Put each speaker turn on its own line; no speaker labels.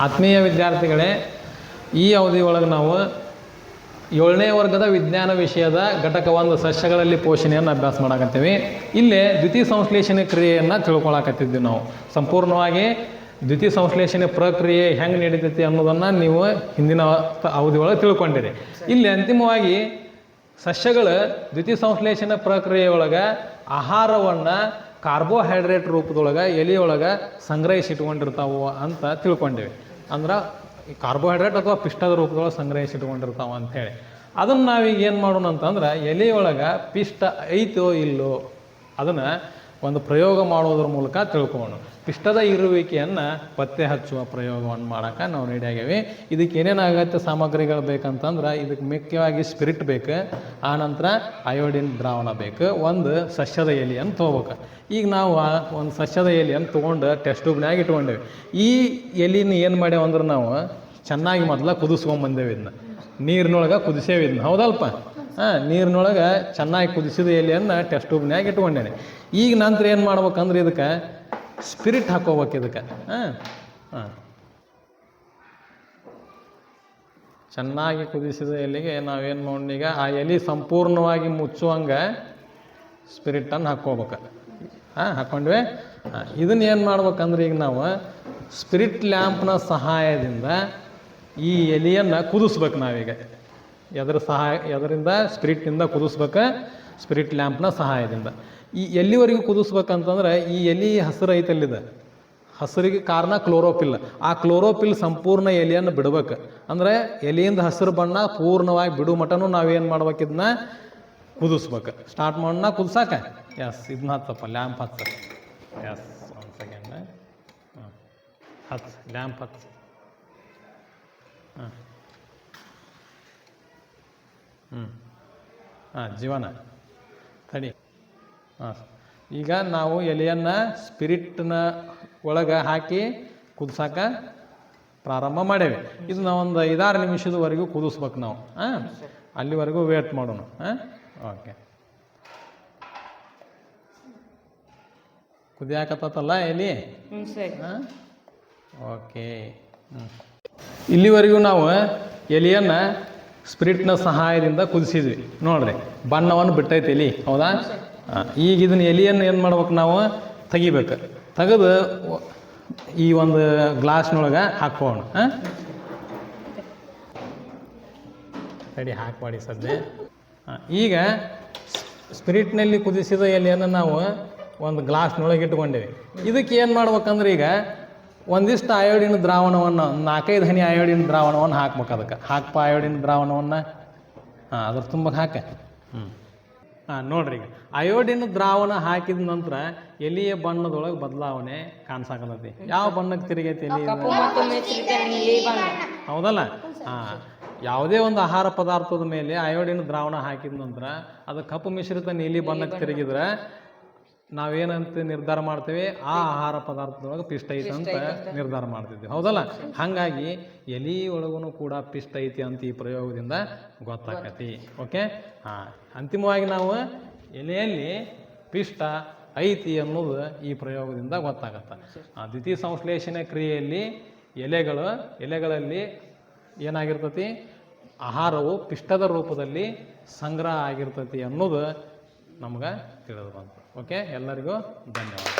ಆತ್ಮೀಯ ವಿದ್ಯಾರ್ಥಿಗಳೇ, ಈ ಅವಧಿ ಒಳಗೆ ನಾವು ಏಳನೇ ವರ್ಗದ ವಿಜ್ಞಾನ ವಿಷಯದ ಘಟಕ ಸಸ್ಯಗಳಲ್ಲಿ ಪೋಷಣೆಯನ್ನು ಅಭ್ಯಾಸ ಮಾಡಕತ್ತೀವಿ. ಇಲ್ಲೇ ದ್ವಿತೀಯ ಸಂಶ್ಲೇಷಣೆ ಕ್ರಿಯೆಯನ್ನು ತಿಳ್ಕೊಳಕತ್ತಿದ್ವಿ ನಾವು. ಸಂಪೂರ್ಣವಾಗಿ ದ್ವಿತೀಯ ಸಂಶ್ಲೇಷಣೆ ಪ್ರಕ್ರಿಯೆ ಹೆಂಗೆ ನಡೀತೈತಿ ಅನ್ನೋದನ್ನು ನೀವು ಹಿಂದಿನ ಅವಧಿಯೊಳಗೆ ತಿಳ್ಕೊಂಡಿರಿ. ಇಲ್ಲಿ ಅಂತಿಮವಾಗಿ ಸಸ್ಯಗಳು ದ್ವಿತೀಯ ಸಂಶ್ಲೇಷಣೆ ಪ್ರಕ್ರಿಯೆಯೊಳಗೆ ಆಹಾರವನ್ನು ಕಾರ್ಬೋಹೈಡ್ರೇಟ್ ರೂಪದೊಳಗೆ ಎಲೆಯೊಳಗೆ ಸಂಗ್ರಹಿಸಿಟ್ಕೊಂಡಿರ್ತಾವೆ ಅಂತ ತಿಳ್ಕೊಂಡಿವಿ. ಅಂದ್ರೆ ಈ ಕಾರ್ಬೋಹೈಡ್ರೇಟ್ ಅಥವಾ ಪಿಷ್ಟದ ರೂಪದೊಳಗೆ ಸಂಗ್ರಹಿಸಿಟ್ಕೊಂಡಿರ್ತಾವ ಅಂಥೇಳಿ ಅದನ್ನು ನಾವೀಗ ಏನು ಮಾಡೋಣ ಅಂತಂದ್ರೆ ಎಲೆಯೊಳಗೆ ಪಿಷ್ಟ ಐತೋ ಇಲ್ಲೋ ಅದನ್ನು ಒಂದು ಪ್ರಯೋಗ ಮಾಡೋದ್ರ ಮೂಲಕ ತಿಳ್ಕೊಳ್ಳೋಣ ಪಿಷ್ಟದ ಇರುವಿಕೆಯನ್ನು ಪತ್ತೆ ಹಚ್ಚುವ ಪ್ರಯೋಗವನ್ನು ಮಾಡೋಕೆ ನಾವು ರೆಡಿ ಆಗೇವಿ. ಇದಕ್ಕೆ ಏನೇನು ಅಗತ್ಯ ಸಾಮಗ್ರಿಗಳು ಬೇಕಂತಂದ್ರೆ ಇದಕ್ಕೆ ಮುಖ್ಯವಾಗಿ ಸ್ಪಿರಿಟ್ ಬೇಕು ಆನಂತರ ಅಯೋಡಿನ್ ದ್ರಾವಣ ಬೇಕು, ಒಂದು ಸಸ್ಯದ ಎಲೆಯನ್ನು ತೊಗೋಬೇಕು ಈಗ ನಾವು ಒಂದು ಸಸ್ಯದ ಎಲೆಯನ್ನು ತೊಗೊಂಡು ಟೆಸ್ಟ್ ಟ್ಯೂಬ್ನ್ಯಾಗ ಇಟ್ಕೊಂಡೇವಿ. ಈ ಎಲಿನ ಏನು ಮಾಡ್ಯಾವ ಅಂದ್ರೆ ನಾವು ಚೆನ್ನಾಗಿ ಮೊದಲ ಕುದಿಸ್ಕೊಂಬಂದೇವೆ ಇದನ್ನ ನೀರಿನೊಳಗೆ ಕುದಿಸೇವೆ ಇದನ್ನ ಹೌದಲ್ಪ? ಹಾಂ ನೀರಿನೊಳಗೆ ಚೆನ್ನಾಗಿ ಕುದಿಸಿದ ಎಲೆಯನ್ನು ಟೆಸ್ಟ್ ಟ್ಯೂಬ್ನ್ಯಾಗ ಇಟ್ಕೊಂಡೇನೆ. ಈಗ ನಂತರ ಏನು ಮಾಡ್ಬೇಕಂದ್ರೆ ಇದಕ್ಕೆ ಸ್ಪಿರಿಟ್ ಹಾಕೋಬೇಕು ಇದಕ್ಕೆ. ಹಾಂ ಹಾಂ ಚೆನ್ನಾಗಿ ಕುದಿಸಿದ ಎಲೆಗೆ ನಾವೇನು ಮಾಡೋಣ ಈಗ, ಆ ಎಲೆ ಸಂಪೂರ್ಣವಾಗಿ ಮುಚ್ಚುವಂಗೆ ಸ್ಪಿರಿಟನ್ನು ಹಾಕ್ಕೋಬೇಕು. ಹಾಂ ಹಾಕ್ಕೊಂಡ್ವಿ ಹಾಂ ಇದನ್ನ ಏನು ಮಾಡ್ಬೇಕಂದ್ರೆ ಈಗ ನಾವು ಸ್ಪಿರಿಟ್ ಲ್ಯಾಂಪ್ನ ಸಹಾಯದಿಂದ ಈ ಎಲೆಯನ್ನು ಕುದಿಸ್ಬೇಕು ನಾವೀಗ. ಎದ್ರ ಸಹಾಯ, ಎದರಿಂದ ಸ್ಪಿರಿಟ್ನಿಂದ ಕುದಿಸ್ಬೇಕು, ಸ್ಪಿರಿಟ್ ಲ್ಯಾಂಪ್ನ ಸಹಾಯದಿಂದ. ಈ ಎಲ್ಲಿವರೆಗೂ ಕುದಿಸ್ಬೇಕಂತಂದ್ರೆ, ಈ ಎಲೆ ಹಸಿರು ಐತಲ್ಲಿದೆ. ಹಸಿರಿಗೆ ಕಾರಣ ಕ್ಲೋರೋಪಿಲ್ ಆ ಕ್ಲೋರೋಪಿಲ್ ಸಂಪೂರ್ಣ ಎಲೆಯನ್ನು ಬಿಡ್ಬೇಕು. ಅಂದರೆ ಎಲೆಯಿಂದ ಹಸಿರು ಬಣ್ಣ ಪೂರ್ಣವಾಗಿ ಬಿಡು ಮಟನು ನಾವೇನು ಮಾಡ್ಬೇಕು ಇದನ್ನ ಕುದಿಸ್ಬೇಕು. ಸ್ಟಾರ್ಟ್ ಮಾಡೋಣ ಕುದಿಸಾಕ? ಎಸ್ ಇದನ್ನ ಹತ್ತಪ್ಪ, ಲ್ಯಾಂಪ್ ಹತ್ತು ಎಸ್ ಒಂದು ಸೆಕೆಂಡ್ ಹತ್ತು ಲ್ಯಾಂಪ್ ಹತ್ತು ಹಾಂ. ಹ್ಞೂ ಹಾಂ ಜೀವನ. ತಡಿ. ಹಾಂ. ಈಗ ನಾವು ಎಲೆಯನ್ನು ಸ್ಪಿರಿಟ್ನ ಒಳಗೆ ಹಾಕಿ ಕುದಿಸಾಕ ಪ್ರಾರಂಭ ಮಾಡೇವೆ. ಇದು ನಾವು ಒಂದು ಐದಾರು ನಿಮಿಷದವರೆಗೂ ಕುದಿಸ್ಬೇಕು ನಾವು. ಹಾಂ. ಅಲ್ಲಿವರೆಗೂ ವೇಟ್ ಮಾಡೋಣ. ಹಾಂ. ಓಕೆ. ಕುದಿಯಾಕತ್ತಲ್ಲ ಎಲಿ? ಹಾಂ. ಓಕೆ. ಹ್ಞೂ ಇಲ್ಲಿವರೆಗೂ ನಾವು ಎಲೆಯನ್ನು ಸ್ಪಿರಿಟ್ನ ಸಹಾಯದಿಂದ ಕುದಿಸಿದ್ವಿ. ನೋಡ್ರಿ, ಬಣ್ಣವನ್ನು ಬಿಟ್ಟೈತೆ ಎಲಿ. ಹೌದಾ? ಈಗ ಇದನ್ನ ಎಲಿಯನ್ನು ಏನು ಮಾಡ್ಬೇಕು ನಾವು? ತೆಗಿಬೇಕು. ತೆಗೆದು ಈ ಒಂದು ಗ್ಲಾಸ್ನೊಳಗೆ ಹಾಕೋಣ ತಡಿ ಹಾಕ್ಬಾಡಿ ಸದ್ಯ. ಈಗ ಸ್ಪಿರಿಟ್ನಲ್ಲಿ ಕುದಿಸಿದ ಎಲೆಯನ್ನು ನಾವು ಒಂದು ಗ್ಲಾಸ್ನೊಳಗೆ ಇಟ್ಕೊಂಡಿವಿ. ಇದಕ್ಕೆ ಏನು ಮಾಡ್ಬೇಕಂದ್ರೆ ಈಗ ಒಂದಿಷ್ಟು ಅಯೋಡಿನ ದ್ರಾವಣವನ್ನು ನಾಲ್ಕೈದು ಹನಿ ಅಯೋಡಿನ ದ್ರಾವಣವನ್ನು ಹಾಕ್ಬೇಕು ಅದಕ್ಕೆ. ಹಾಕ್ಪ ಅಯೋಡಿನ ದ್ರಾವಣವನ್ನು. ಹಾಂ ಅದ್ರ ತುಂಬ ಹಾಕ. ಹ್ಞೂ ಹಾಂ ನೋಡ್ರಿ ಈಗ. ಅಯೋಡಿನ್ ದ್ರಾವಣ ಹಾಕಿದ ನಂತರ ಎಲಿಯ ಬಣ್ಣದೊಳಗೆ ಬದಲಾವಣೆ ಕಾಣಿಸಾಕತೈತಿ ಯಾವ ಬಣ್ಣಕ್ಕೆ ತಿರುಗೈತಿ ಎಲಿ? ಹೌದಲ್ಲ? ಹಾಂ. ಯಾವುದೇ ಒಂದು ಆಹಾರ ಪದಾರ್ಥದ ಮೇಲೆ ಅಯೋಡಿನ ದ್ರಾವಣ ಹಾಕಿದ ನಂತರ ಅದು ಕಪ್ಪು ಮಿಶ್ರಿತ ನೀಲಿ ಬಣ್ಣಕ್ಕೆ ತಿರುಗಿದ್ರೆ ನಾವೇನಂತ ನಿರ್ಧಾರ ಮಾಡ್ತೇವೆ ಆ ಆಹಾರ ಪದಾರ್ಥದೊಳಗೆ ಪಿಷ್ಟ ಐತೆ ಅಂತ ನಿರ್ಧಾರ ಮಾಡ್ತಿದ್ವಿ. ಹೌದಲ್ಲ? ಹಾಗಾಗಿ ಎಲಿ ಒಳಗೂ ಕೂಡ ಪಿಷ್ಟ ಐತಿ ಅಂತ ಈ ಪ್ರಯೋಗದಿಂದ ಗೊತ್ತಾಕತಿ. ಓಕೆ? ಹಾಂ ಅಂತಿಮವಾಗಿ ನಾವು ಎಲೆಯಲ್ಲಿ ಪಿಷ್ಟ ಐತಿ ಅನ್ನೋದು ಈ ಪ್ರಯೋಗದಿಂದ ಗೊತ್ತಾಗತ್ತೆ. ಆ ದ್ವಿತೀಯ ಸಂಶ್ಲೇಷಣೆ ಕ್ರಿಯೆಯಲ್ಲಿ ಎಲೆಗಳು ಎಲೆಗಳಲ್ಲಿ ಏನಾಗಿರ್ತತಿ? ಆಹಾರವು ಪಿಷ್ಟದ ರೂಪದಲ್ಲಿ ಸಂಗ್ರಹ ಆಗಿರ್ತತಿ ಅನ್ನೋದು ನಮ್ಗೆ ತಿಳಿದು ಬಂತು. ಓಕೆ? ಎಲ್ಲರಿಗೂ ಧನ್ಯವಾದ.